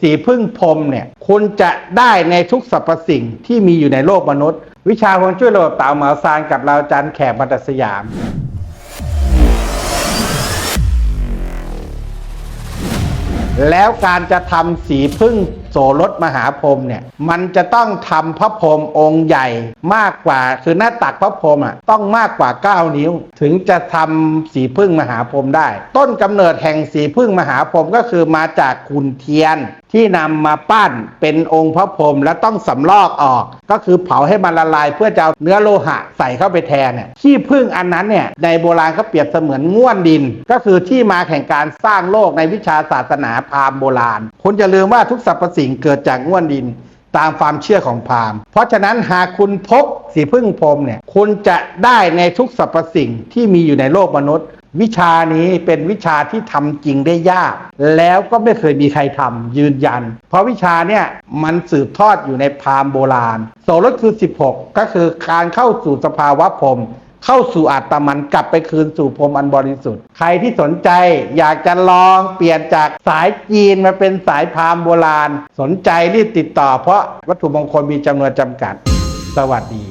สีพึ่งพรมเนี่ยคุณจะได้ในทุกสรรพสิ่งที่มีอยู่ในโลกมนุษย์ วิชาควงช่วยระบบเต่าเหมาซานกับเราจันแขกบัตสยาม แล้วการจะทำสีพึ่ง โสรถมหาพรมเนี่ยมันจะต้องทำพระพรมองค์ใหญ่มากกว่าคือหน้าตักพระพรมอะต้องมากกว่า 9 นิ้ว ถึงจะทำสีพึ่งมหาพรมได้ ต้นกำเนิดแห่งสีพึ่งมหาพรมก็คือมาจากขุนเทียนที่นำมาปั้นเป็นองค์พระพรหมแล้วต้องสำลอกออก ก็คือเผาให้มันละลายเพื่อจะเอาเนื้อโลหะใส่เข้าไปแทนเนี่ยขี้พึ่งอันนั้นเนี่ยในโบราณเขาเปรียบเสมือนง่วนดิน ก็คือที่มาแห่งการสร้างโลกในวิชาศาสนาพราหมณ์โบราณคุณจะลืมว่าทุกสรรพสิงเกิดจากง่วนดินตามความเชื่อของพราหมณ์ เพราะฉะนั้นหากคุณพบสีพึ่งพรมเนี่ย คุณจะได้ในทุกสรรพสิ่งที่มีอยู่ในโลกมนุษย์ วิชานี้เป็นวิชาที่ทำจริงได้ยาก แล้วก็ไม่เคยมีใครทำยืนยัน เพราะวิชาเนี่ยมันสืบทอดอยู่ในพราหมณ์โบราณ โสรถคือ 16 ก็คือการเข้าสู่สภาวะพรหม เข้าสู่อาตมันกลับไปคืนสู่พรมอันบริสุทธิ์ ใครที่สนใจอยากจะลองเปลี่ยนจากสายจีนมาเป็นสายพามโบราณ สนใจรีบติดต่อเพราะวัตถุมงคลมีจำนวนจำกัด สวัสดี